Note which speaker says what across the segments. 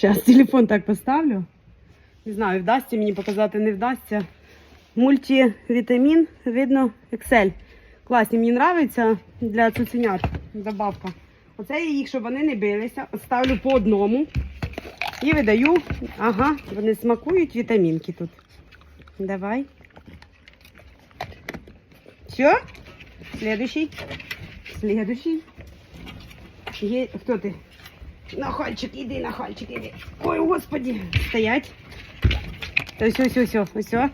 Speaker 1: Зараз телефон так поставлю. Не знаю, вдасться мені показати, не вдасться. Мультивітамін, видно, Excel. Класні, мені подобається для цуценят. Добавка. Оце я їх, щоб вони не билися. Ставлю по одному. І видаю. Ага, вони смакують вітамінки тут. Давай. Все? Следующий. Следующий. Є... Хто ти? Нахальчик, іди, нахальчик, іди. Ой, господи. Стоять. Та все, все, все, все.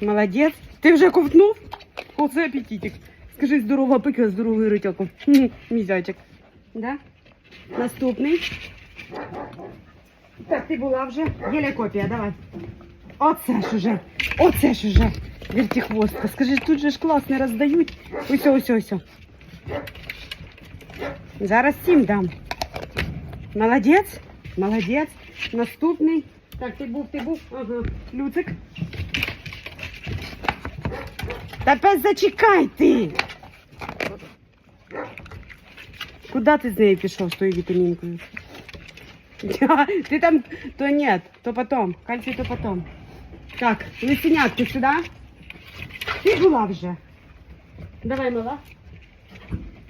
Speaker 1: Молодець. Ти вже ковтнув? Оце апетитик. Скажи, здорова пика, здоровий ритяков. Мізячик. Да? Наступний. Так, ти була вже. Єля копія, давай. Оце ж уже. Оце ж уже. Вертихвостка. Скажи, тут же ж класно роздають. Ось, ось, ось. Зараз сім дам. Молодець. Молодець. Наступний. Так, ти був, ти був. Ага. Люцик. Та пес зачекай ти. Куди ти з нею пішов з тою вітамінкою? Я- Ти там, то нет, то потом. Кальцій то потом. Так, лисенят, ти сюди? Ти була вже. Давай, мала.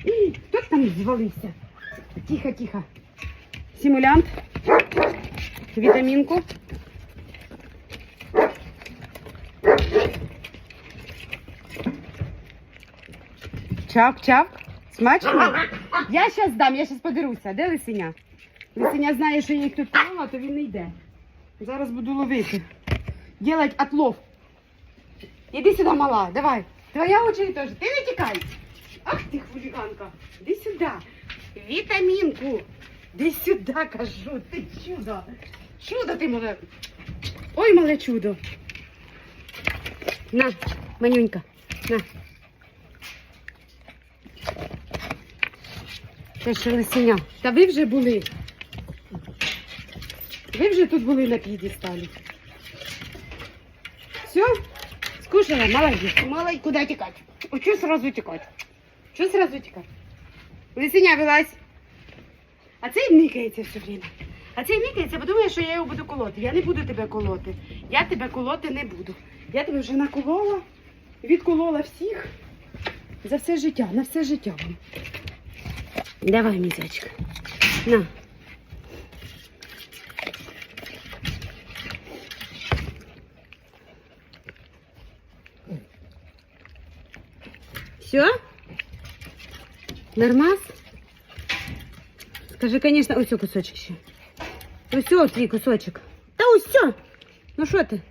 Speaker 1: Ій, Хто там звалився? Тихо, тихо. Симулянт. Вітамінку. Чавк, чавк. Смачно? Я зараз дам, я зараз подеруся. Де лисеня? Лисеня знає, що я їх тут колола, то він не йде. Зараз буду ловити. Делать отлов. Іди сюди, мала, давай. Твоя очередь теж. Ти не тікай. Вітамінку. Іди сюди, кажу. Ти чудо. Чудо ти мале. Ой, мале чудо. На, манюнька. На. Це ще лисеня. Та ви вже були. Ви вже тут були на п'єдесталі. Все? Скушала, молодец. Молодец. Куда текать? О, что сразу текать? Что сразу текать? Лисеня вилазь. А цей никається все время. А цей никається, бо думає, що я його буду колоти. Я не буду тебе колоти. Я тебе колоти не буду. Я тебе вже наколола, відколола всіх. За все життя, на все життя. вам. Давай, мізячка. На. Все? Нормас? Скажи, конечно, ось кусочок ще. Ось цей твій кусочок. Та ось. Ну що ти?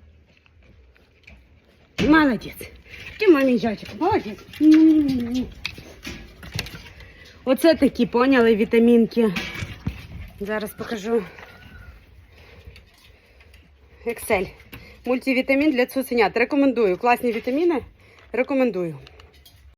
Speaker 1: Молодець. Ти мамі зайчик, молодець. Оце такі, поняли, вітамінки. Зараз покажу. Excel. Мультивітамін для цуценят. Рекомендую. Класні вітаміни. Рекомендую.